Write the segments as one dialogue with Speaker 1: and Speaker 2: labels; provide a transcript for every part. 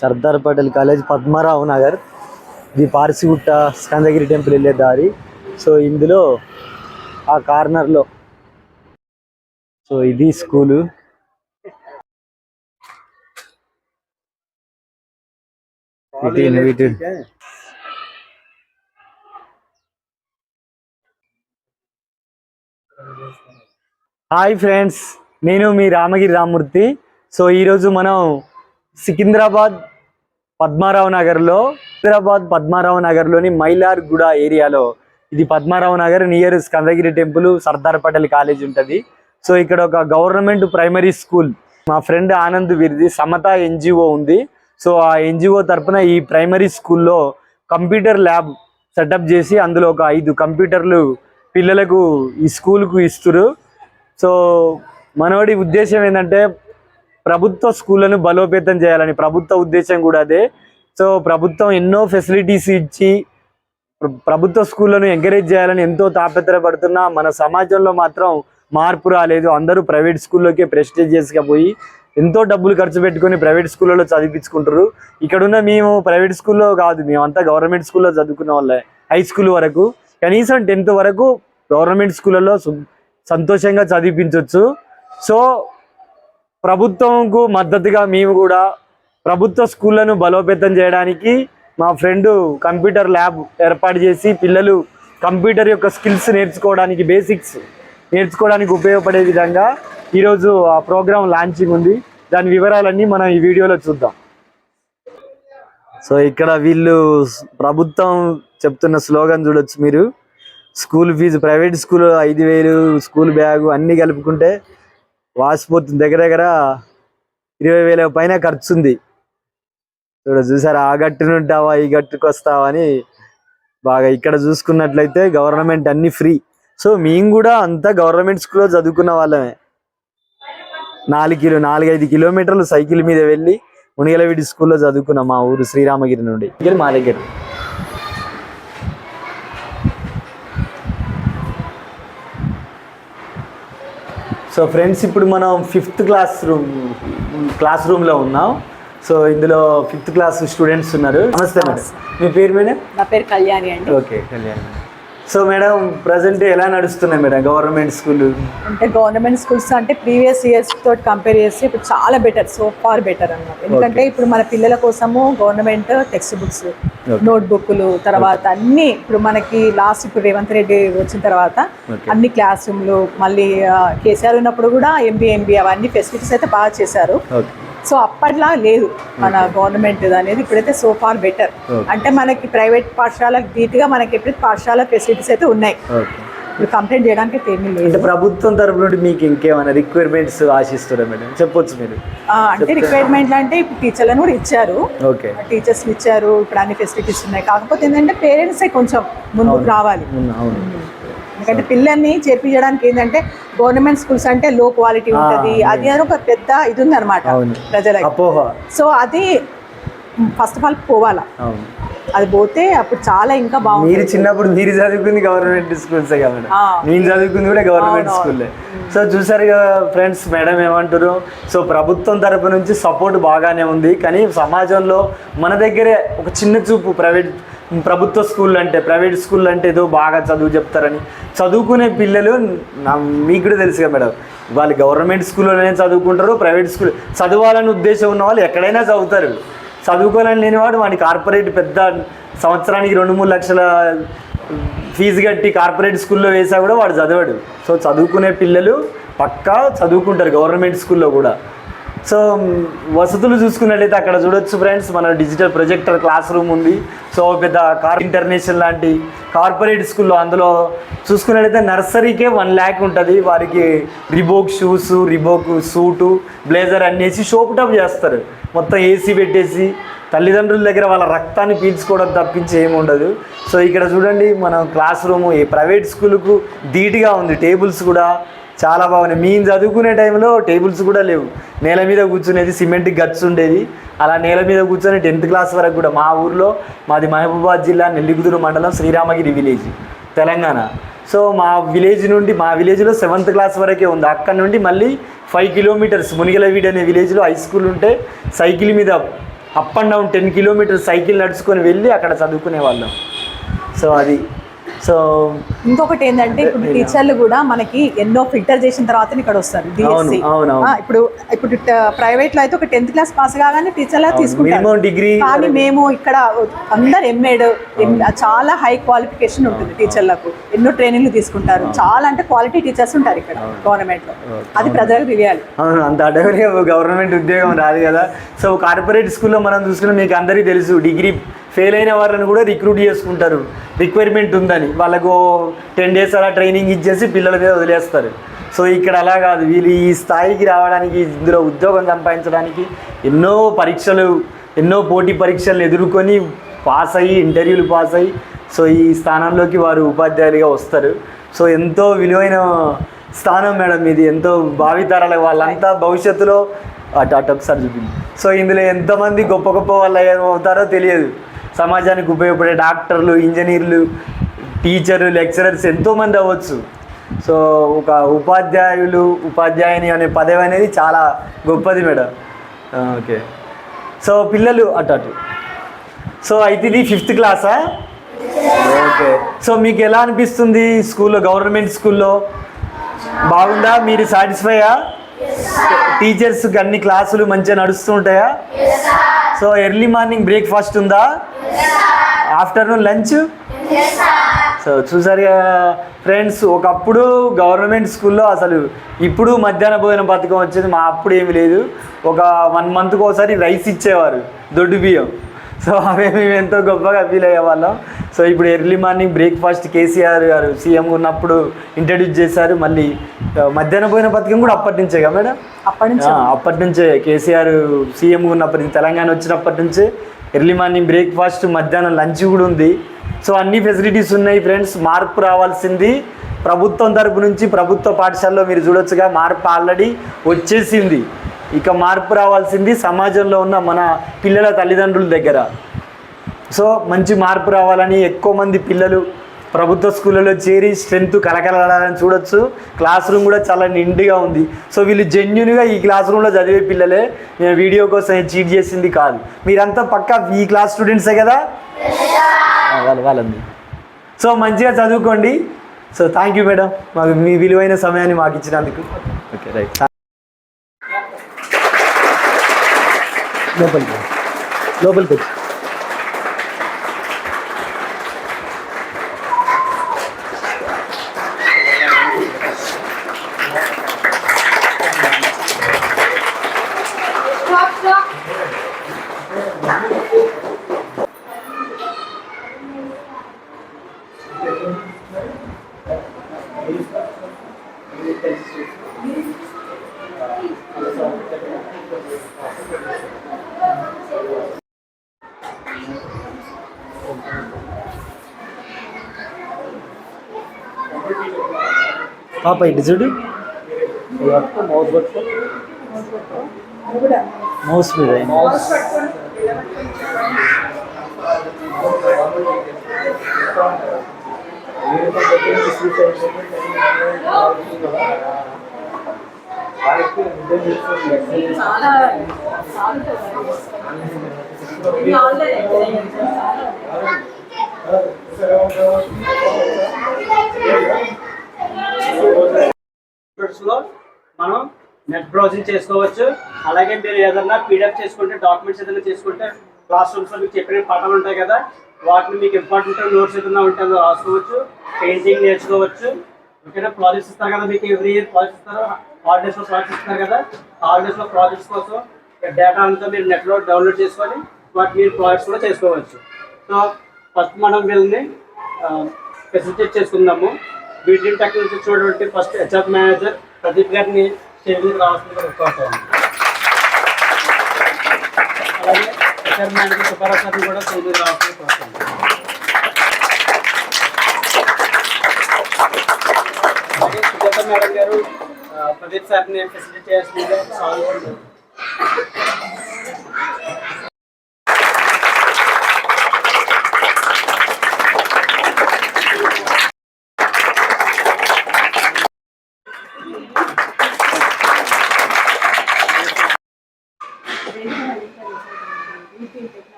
Speaker 1: Sardar Patel college Padmarao Nagar. ఇది Parsigutta Skandagiri temple వెళ్ళే దారి. సో ఇందులో ఆ కార్నర్లో సో ఇది స్కూలు. హాయ్ ఫ్రెండ్స్ నేను మీ రామగిరి రామూర్తి సో ఈరోజు మనం సికింద్రాబాద్ పద్మారావు నగర్లో సికింద్రాబాద్ పద్మారావు నగర్లోని మైలార్గూడ ఏరియాలో. ఇది Padmarao Nagar near Skandagiri temple Sardar Patel college ఉంటుంది. సో ఇక్కడ ఒక గవర్నమెంట్ ప్రైమరీ స్కూల్. మా ఫ్రెండ్ ఆనంద్ వీరిది సమత ఎన్జిఓ ఉంది. సో ఆ ఎన్జిఓ తరఫున ఈ ప్రైమరీ స్కూల్లో కంప్యూటర్ ల్యాబ్ సెటప్ చేసి అందులో ఒక ఐదు కంప్యూటర్లు పిల్లలకు ఈ స్కూల్కు ఇస్తురు. సో మనోడి ఉద్దేశం ఏంటంటే ప్రభుత్వ స్కూళ్ళను బలోపేతం చేయాలని ప్రభుత్వ ఉద్దేశం కూడా అదే. సో ప్రభుత్వం ఎన్నో ఫెసిలిటీస్ ఇచ్చి ప్రభుత్వ స్కూళ్ళను ఎంకరేజ్ చేయాలని ఎంతో తాపత్రయపడుతున్నా మన సమాజంలో మాత్రం మార్పు రాలేదు. అందరూ ప్రైవేట్ స్కూల్లోకే ప్రెస్టేజియస్గా పోయి ఎంతో డబ్బులు ఖర్చు పెట్టుకొని ప్రైవేట్ స్కూళ్ళలో చదివించుకుంటారు ఇక్కడున్న మేము ప్రైవేట్ స్కూల్లో కాదు మేమంతా గవర్నమెంట్ స్కూల్లో చదువుకున్న వాళ్ళే హై స్కూల్ వరకు. కనీసం టెన్త్ వరకు గవర్నమెంట్ స్కూళ్ళలో సంతోషంగా చదివించవచ్చు సో ప్రభుత్వంకు మద్దతుగా మేము కూడా ప్రభుత్వ స్కూళ్ళను బలోపేతం చేయడానికి మా ఫ్రెండ్ కంప్యూటర్ ల్యాబ్ ఏర్పాటు చేసి పిల్లలు కంప్యూటర్ యొక్క స్కిల్స్ నేర్చుకోవడానికి బేసిక్స్ నేర్చుకోవడానికి ఉపయోగపడే విధంగా ఈరోజు ఆ ప్రోగ్రాం లాంచింగ్ ఉంది. దాని వివరాలన్నీ మనం ఈ వీడియోలో చూద్దాం. సో ఇక్కడ వీళ్ళు ప్రభుత్వం చెప్తున్న స్లోగన్ చూడొచ్చు మీరు. స్కూల్ ఫీజు ప్రైవేట్ స్కూల్ ఐదు వేలు స్కూల్ బ్యాగు అన్నీ కలుపుకుంటే వాసిపోతుంది దగ్గర దగ్గర ఇరవై వేల పైన ఖర్చు ఉంది చూడ చూసారా? ఆ గట్టును ఉంటావా ఈ గట్టుకు వస్తావా అని బాగా ఇక్కడ చూసుకున్నట్లయితే గవర్నమెంట్ అన్ని ఫ్రీ. సో మేము కూడా అంతా గవర్నమెంట్ స్కూల్లో చదువుకున్న వాళ్ళమే. నాలుగు కిలో నాలుగైదు కిలోమీటర్లు సైకిల్ మీద వెళ్ళి మునిగలవిడి స్కూల్లో చదువుకున్నాం మా ఊరు శ్రీరామగిరి నుండి. మా దగ్గర సో ఫ్రెండ్స్ ఇప్పుడు మనం ఫిఫ్త్ క్లాస్ రూమ్ క్లాస్ రూమ్లో ఉన్నాం. సో ఇందులో ఫిఫ్త్ క్లాస్ స్టూడెంట్స్ ఉన్నారు. నమస్తే మేడం. మీ పేరు మేడం?
Speaker 2: నా పేరు కళ్యాణి అండి.
Speaker 1: Okay Kalyan so madam present ఎలా నడుస్తున్నాయి మేడం గవర్నమెంట్ స్కూల్?
Speaker 2: అంటే గవర్నమెంట్ స్కూల్స్ అంటే ప్రీవియస్ ఇయర్స్ తోటి కంపేర్ చేస్తే ఇప్పుడు చాలా బెటర్ సో ఫార్ బెటర్ అన్నమాట. ఎందుకంటే ఇప్పుడు మన పిల్లల కోసము గవర్నమెంట్ టెక్స్ట్ బుక్స్ నోట్ బుక్లు తర్వాత అన్ని ఇప్పుడు మనకి లాస్ట్ ఇప్పుడు రేవంత్ రెడ్డి వచ్చిన తర్వాత. అన్ని క్లాస్ రూమ్లు మళ్ళీ కేసీఆర్ ఉన్నప్పుడు కూడా ఎంబీ ఎంబీ అవన్నీ ఫెసిలిటీస్ అయితే బాగా చేశారు. సో అప్పట్లా లేదు మన గవర్నమెంట్ అనేది ఇప్పుడైతే సో ఫార్ బెటర్. అంటే మనకి ప్రైవేట్ పాఠశాలకు ధీటుగా మనకి ఎప్పుడు పాఠశాల ఫెసిలిటీస్ అయితే ఉన్నాయి. ఇప్పుడు కంప్లైంట్ చేయడానికి ఏమీ లేదు.
Speaker 1: ప్రభుత్వం తరపు నుండి మీకు ఇంకేమైనా రిక్వైర్మెంట్స్ ఆశిస్తారా మేడం? చెప్పొచ్చు మీరు.
Speaker 2: అంటే రిక్వైర్మెంట్లు అంటే ఇప్పుడు టీచర్లను కూడా ఇచ్చారు.
Speaker 1: ఓకే
Speaker 2: టీచర్స్ ఇచ్చారు ఇప్పుడు అన్ని ఫెసిలిటీస్ ఉన్నాయి. కాకపోతే ఏంటంటే పేరెంట్సే కొంచెం ముందుకు రావాలి.
Speaker 1: అవును
Speaker 2: ఎందుకంటే పిల్లల్ని చేర్పించడానికి ఏంటంటే గవర్నమెంట్ స్కూల్స్ అంటే లో క్వాలిటీ ఉంటుంది. అది. అని ఒక పెద్ద ఇది ఉంది అనమాట. ప్రజలకి సో అది ఫస్ట్ ఆఫ్ ఆల్ పోవాలా. అది పోతే అప్పుడు చాలా ఇంకా
Speaker 1: మీరు
Speaker 2: బాగుంటుంది
Speaker 1: చిన్నప్పుడు మీరు చదువుకుంది గవర్నమెంట్ స్కూల్సే కదా మేడం.
Speaker 2: ఆ.
Speaker 1: నేను చదువుకుంది కూడా గవర్నమెంట్. స్కూల్లే సో చూసారు కదా ఫ్రెండ్స్ మేడం ఏమంటారు సో ప్రభుత్వం తరపు నుంచి సపోర్ట్ బాగానే ఉంది. కానీ సమాజంలో మన దగ్గరే ఒక చిన్న చూపు ప్రైవేట్ ప్రభుత్వ స్కూల్ అంటే ప్రైవేట్ స్కూల్ అంటే ఏదో బాగా చదువు చెప్తారని. చదువుకునే పిల్లలు నా మీకు కూడా తెలుసు కదా మేడం. వాళ్ళు గవర్నమెంట్ స్కూల్లోనే చదువుకుంటారు ప్రైవేట్ స్కూల్ చదవాలని ఉద్దేశం ఉన్న వాళ్ళు ఎక్కడైనా చదువుతారు. చదువుకోవాలని లేనివాడు వాడి కార్పొరేట్ పెద్ద సంవత్సరానికి రెండు మూడు లక్షల ఫీజు కట్టి కార్పొరేట్ స్కూల్లో వేసా కూడా వాడు చదవడు. సో చదువుకునే పిల్లలు పక్కా చదువుకుంటారు గవర్నమెంట్ స్కూల్లో కూడా. సో వసతులు చూసుకున్నట్లయితే అక్కడ చూడొచ్చు ఫ్రెండ్స్ మన డిజిటల్ ప్రొజెక్టర్ క్లాస్ రూమ్ ఉంది. సో పెద్ద కార్ ఇంటర్నేషనల్ లాంటి కార్పొరేట్ స్కూల్లో అందులో చూసుకున్నట్లయితే నర్సరీకే వన్ ల్యాక్ ఉంటుంది. వారికి Reebok shoes Reebok suit blazer అన్నేసి షోపుటప్ చేస్తారు. మొత్తం ఏసీ పెట్టేసి తల్లిదండ్రుల దగ్గర వాళ్ళ రక్తాన్ని పీల్చుకోవడం తప్పించి ఏమి ఉండదు. సో ఇక్కడ చూడండి మనం క్లాస్ రూము ఏ ప్రైవేట్ స్కూల్కు ధీటుగా ఉంది. టేబుల్స్ కూడా చాలా బాగున్నాయి. మేము చదువుకునే టైంలో టేబుల్స్ కూడా లేవు. నేల మీద కూర్చునేది సిమెంట్ గచ్చు ఉండేది. అలా నేల మీద కూర్చొని టెన్త్ క్లాస్ వరకు కూడా మా ఊర్లో మాది మహబూబాద్ జిల్లా నెల్లిగుదూరు మండలం శ్రీరామగిరి విలేజ్ తెలంగాణ. సో మా విలేజ్ నుండి మా విలేజ్లో సెవెంత్ క్లాస్ వరకే ఉంది. అక్కడ నుండి మళ్ళీ ఫైవ్ కిలోమీటర్స్ మునిగలవీడి అనే విలేజ్లో హై స్కూల్ ఉంటే సైకిల్ మీద up and down ten kilometres cycle నడుచుకొని వెళ్ళి అక్కడ చదువుకునే వాళ్ళం సో అది సో
Speaker 2: ఇంకొకటి ఏంటంటే ఇప్పుడు టీచర్లు కూడా మనకి ఎన్నో ఫిల్టర్ చేసిన తర్వాత ఇక్కడ వస్తారు డిఎస్సి. ఇప్పుడు ఇప్పుడు ప్రైవేట్లో అయితే ఒక టెన్త్ క్లాస్ పాస్ కాగానే టీచర్ లా తీసుకుంటారు.
Speaker 1: డిగ్రీ
Speaker 2: కానీ మేము ఇక్కడ అందరు ఎంఏడ్ చాలా హై క్వాలిఫికేషన్ ఉంటుంది టీచర్లకు ఎన్నో ట్రైనింగ్లు తీసుకుంటారు. చాలా అంటే క్వాలిటీ టీచర్స్ ఉంటారు ఇక్కడ గవర్నమెంట్లో. అది ప్రజలకు తెలియాలి.
Speaker 1: అవును అంత గవర్నమెంట్ ఉద్యోగం రాదు కదా. సో కార్పొరేట్ స్కూల్లో మనం చూసుకున్న మీకు అందరికీ తెలుసు డిగ్రీ ఫెయిల్ అయిన వారిని కూడా రిక్రూట్ చేసుకుంటారు. రిక్వైర్మెంట్ ఉందని. వాళ్ళకు టెన్ డేస్ అలా ట్రైనింగ్ ఇచ్చేసి పిల్లల మీద వదిలేస్తారు. సో ఇక్కడ అలా కాదు. వీళ్ళు ఈ స్థాయికి రావడానికి ఇందులో ఉద్యోగం సంపాదించడానికి ఎన్నో పరీక్షలు ఎన్నో పోటీ పరీక్షలు ఎదుర్కొని పాస్ అయ్యి ఇంటర్వ్యూలు పాస్ అయ్యి సో ఈ స్థానంలోకి వారు ఉపాధ్యాయులుగా వస్తారు. సో ఎంతో విలువైన స్థానం మేడం ఇది. ఎంతో భావితరాల వాళ్ళంతా భవిష్యత్తులో అటు అటు ఒకసారి చూపింది సో ఇందులో ఎంతమంది గొప్ప గొప్ప వాళ్ళు అవుతారో తెలియదు. సమాజానికి ఉపయోగపడే డాక్టర్లు ఇంజనీర్లు టీచర్లు లెక్చరర్స్ ఎంతోమంది అవ్వచ్చు. సో ఒక ఉపాధ్యాయులు ఉపాధ్యాయుని అనే పదవి అనేది చాలా గొప్పది మేడం. ఓకే. సో పిల్లలు అటు అటు. సో అయితే ఇది ఫిఫ్త్ క్లాసా? ఓకే. సో మీకు ఎలా అనిపిస్తుంది స్కూల్లో గవర్నమెంట్ స్కూల్లో? బాగుందా? మీరు సాటిస్ఫైయా? టీచర్స్ అన్ని క్లాసులు మంచిగా నడుస్తూ ఉంటాయా సో ఎర్లీ మార్నింగ్ బ్రేక్ఫాస్ట్ ఉందా? Afternoon lunch? సో చూసారుగా ఫ్రెండ్స్ ఒకప్పుడు గవర్నమెంట్ స్కూల్లో అసలు ఇప్పుడు మధ్యాహ్న భోజన పథకం వచ్చేది మా అప్పుడు ఏమి లేదు. ఒక వన్ మంత్కి ఒకసారి రైస్ ఇచ్చేవారు దొడ్డు బియ్యం. సో అవే మేము ఎంతో గొప్పగా ఫీల్ అయ్యేవాళ్ళం సో ఇప్పుడు early morning breakfast KCR garu CM ఉన్నప్పుడు ఇంట్రడ్యూస్ చేశారు. మళ్ళీ మధ్యాహ్న భోజన పథకం కూడా అప్పటి నుంచే కదా మేడం?
Speaker 2: అప్పటి నుంచి.
Speaker 1: అప్పటి నుంచే. కేసీఆర్ సీఎం ఉన్నప్పటి నుంచి తెలంగాణ వచ్చినప్పటి నుంచే ఎర్లీ మార్నింగ్ బ్రేక్ఫాస్ట్ మధ్యాహ్నం లంచ్ కూడా ఉంది. సో అన్ని ఫెసిలిటీస్ ఉన్నాయి ఫ్రెండ్స్ మార్పు రావాల్సింది ప్రభుత్వం తరపు నుంచి ప్రభుత్వ పాఠశాలలో మీరు చూడొచ్చుగా మార్పు ఆల్రెడీ వచ్చేసింది. ఇక మార్పు రావాల్సింది సమాజంలో ఉన్న మన పిల్లల తల్లిదండ్రుల దగ్గర. సో మంచి మార్పు రావాలని ఎక్కువ మంది పిల్లలు ప్రభుత్వ స్కూళ్ళలో చేరి స్ట్రెంత్ కలకలాడాలని చూడొచ్చు. క్లాస్ రూమ్ కూడా చాలా నిండుగా ఉంది. సో వీళ్ళు జెన్యున్గా ఈ క్లాస్ రూమ్లో చదివే పిల్లలే నేను వీడియో కోసం చీట్ చేసింది కాదు. మీరంతా పక్కా ఈ క్లాస్ స్టూడెంట్సే కదా? ఆ, వాళ్ళ వాళ్ళంది సో మంచిగా చదువుకోండి. So thank you madam. మాకు మీ విలువైన సమయాన్ని మాకు ఇచ్చినందుకు. Okay right. లోపలికి రా. లోపలికి వచ్చి పాప ఇటు చూడు. మౌస్ మీద
Speaker 2: చాలా
Speaker 3: కంప్యూటర్స్ లో మనం నెట్ బ్రౌజింగ్ చేసుకోవచ్చు. అలాగే మీరు ఏదన్నా పీడిఎఫ్ చేసుకుంటే డాక్యుమెంట్స్ ఏదైనా చేసుకుంటే క్లాస్ రూమ్స్లో మీకు చెప్పిన పాఠాలు ఉంటాయి కదా వాటిని మీకు ఇంపార్టెంట్ నోట్స్ ఏదైనా ఉంటే అందులో రాసుకోవచ్చు పెయింటింగ్ నేర్చుకోవచ్చు. ఓకేనా? ప్రాజెక్ట్స్ ఇస్తారు కదా మీకు ఎవ్రీ ఇయర్ ప్రాజెక్ట్స్ ఇస్తారు. హాలిడేస్లో ప్రాజెక్ట్స్ ఇస్తారు కదా హాలిడేస్లో ప్రాజెక్ట్స్ కోసం డేటా అంతా మీరు నెట్లో డౌన్లోడ్ చేసుకొని వాటి మీరు ప్రాజెక్ట్స్ కూడా చేసుకోవచ్చు. సో ఫస్ట్ మనం వీళ్ళని ఫెసిలిటేట్ చేసుకుందాము. వీటిని టెక్నాలజీ చూడబట్టి ఫస్ట్ హెచ్ఆర్ మేనేజర్ ప్రదీప్ గారిని స్టేజ్ మీద రావాల్సిందిగా రిక్వెస్ట్ అవుతుంది అలాగే హెచ్ఆర్ మేనేజర్ సుబ్బారావు గారిని కూడా స్టేజ్ మీద రావాల్సిందిగా రిక్వెస్ట్ అవుతుంది అలాగే సుజాత మేడం గారు ఆ, ప్రదీప్ సార్ని ఫెసిలిటీ చేయాల్సిందిగా సాల్వ్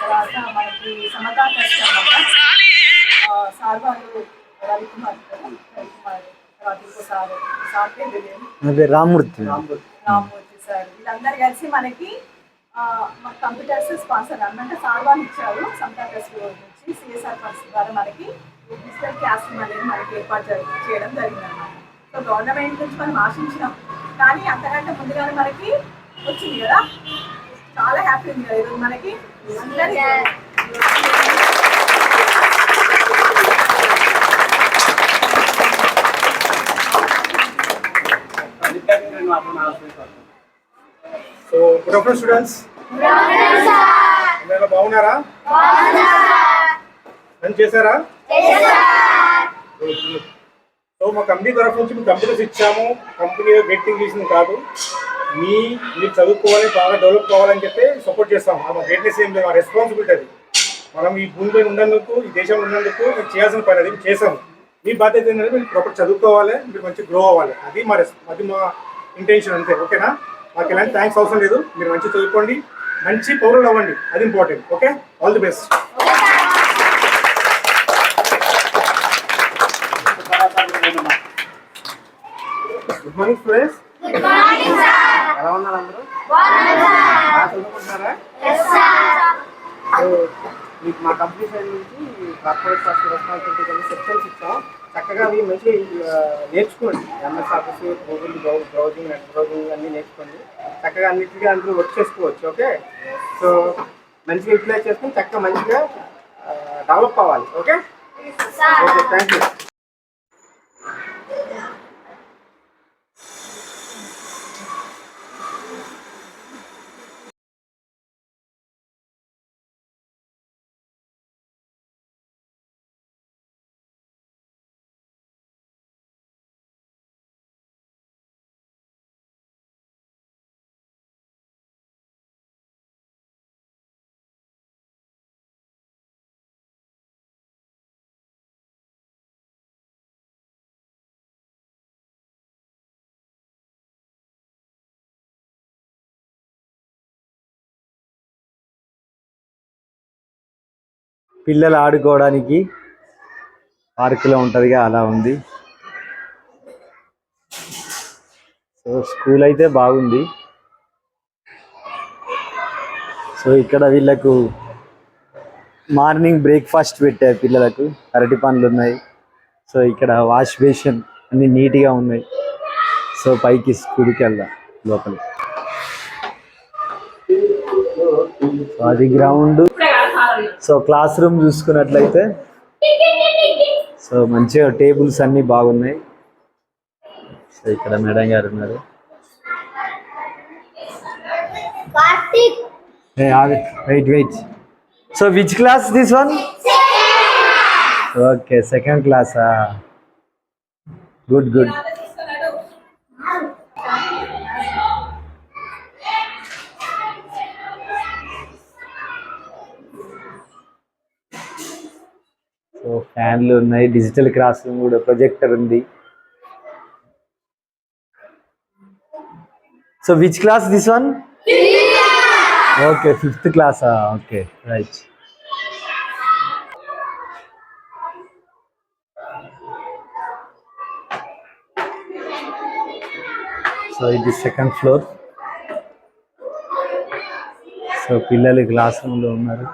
Speaker 2: తర్వాత మనకి సమతా ట్రస్ట్ అనమాట సార్ వాళ్ళు రవికుమార్ రవికుమార్ తర్వాత ఇంకో సార్ సార్ పేరు
Speaker 1: రామూర్తి
Speaker 2: రామూర్తి సార్ వీళ్ళందరూ కలిసి మనకి ఆ, మా కంప్యూటర్స్ స్పాన్సర్ అన్నమాట సార్ వాళ్ళు ఇచ్చారు ట్రస్ట్ నుంచి సిఎస్ఆర్ ఫండ్స్ ద్వారా మనకి డిజిటల్ క్లాస్ రూమ్ అనేది మనకి ఏర్పాటు చేయడం జరిగిందన్నమాట. సో గవర్నమెంట్ నుంచి మనం ఆశించినాం. కానీ అంతకంటే ముందుగానే మనకి వచ్చింది కదా. చాలా హ్యాపీ ఉంది కదా ఈరోజు మనకి. అందరి
Speaker 3: విద్యార్థి రెండు మాత్రం ఆలోచించాలి
Speaker 4: సో గుడ్ ఆఫ్టర్నూన్ స్టూడెంట్స్ అందరూ బాగున్నారా? పని చేశారా. సో మా కంపెనీ తరఫు నుంచి మీకు కంప్యూటర్స్ ఇచ్చాము. కంపెనీ గెట్టింగ్ చేసింది కాదు. మీ మీరు చదువుకోవాలి బాగా డెవలప్ కావాలని చెప్పి సపోర్ట్ చేస్తాం. మా గ్రేట్నెస్ ఏం లేదు మా రెస్పాన్సిబిలిటీ అది. మనం ఈ భూమిపై ఉన్నందుకు ఈ దేశంలో ఉన్నందుకు మీరు చేయాల్సిన పని అది మేము చేసాము మీ బాధ్యత ఏంటంటే మీరు ప్రాపర్ చదువుకోవాలి మీరు మంచి గ్రో అవ్వాలి. అది మా అది మా ఇంటెన్షన్ అంతే ఓకేనా? మాకు ఎలాంటి థ్యాంక్స్ అవసరం లేదు. మీరు మంచి చదువుకోండి. మంచి పౌరులు అవ్వండి. అది important okay all the best good morning students ఎలా ఉన్నారు అందరూ? బాగా చదువుకుంటున్నారా? మీకు మా కంపెనీ సైడ్ నుంచి కార్పొరేట్ సాఫ్ట్వేర్ రెస్పాన్సిబిలిటీ కొన్ని సెక్షన్స్ ఇచ్చాం. చక్కగా అవి మంచి నేర్చుకోండి. MS office Google browsing net browsing అన్నీ నేర్చుకోండి. చక్కగా అన్నిటికీ అందులో వర్క్ చేసుకోవచ్చు ఓకే సో మంచిగా యూటిలైజ్ చేసుకుని చక్కగా మంచిగా డెవలప్ అవ్వాలి ఓకే ఓకే థ్యాంక్ యూ
Speaker 1: పిల్లలు ఆడుకోవడానికి పార్కులో ఉంటుందిగా అలా ఉంది. సో స్కూల్ అయితే బాగుంది. సో ఇక్కడ వీళ్ళకు మార్నింగ్ బ్రేక్ఫాస్ట్ పెట్టారు పిల్లలకు. అరటి పండ్లు ఉన్నాయి. సో ఇక్కడ వాష్ బేసిన్ అన్ని నీట్గా ఉన్నాయి. సో పైకి స్కూల్కి వెళ్దాం లోపల సో అది గ్రౌండ్. సో క్లాస్ రూమ్ చూసుకున్నట్లయితే సో మంచిగా టేబుల్స్ అన్నీ బాగున్నాయి. సో ఇక్కడ మేడం గారు ఉన్నారు. Wait wait so which class this one okay second క్లాసా గుడ్ గుడ్ సో ఫ్యాన్లు ఉన్నాయి డిజిటల్ క్లాస్ రూమ్ కూడా ప్రొజెక్టర్ ఉంది. So which class this one okay fifth క్లాసా ఓకే రైట్ సో ఇది సెకండ్ ఫ్లోర్ సో పిల్లలు క్లాస్ రూమ్లో ఉన్నారు.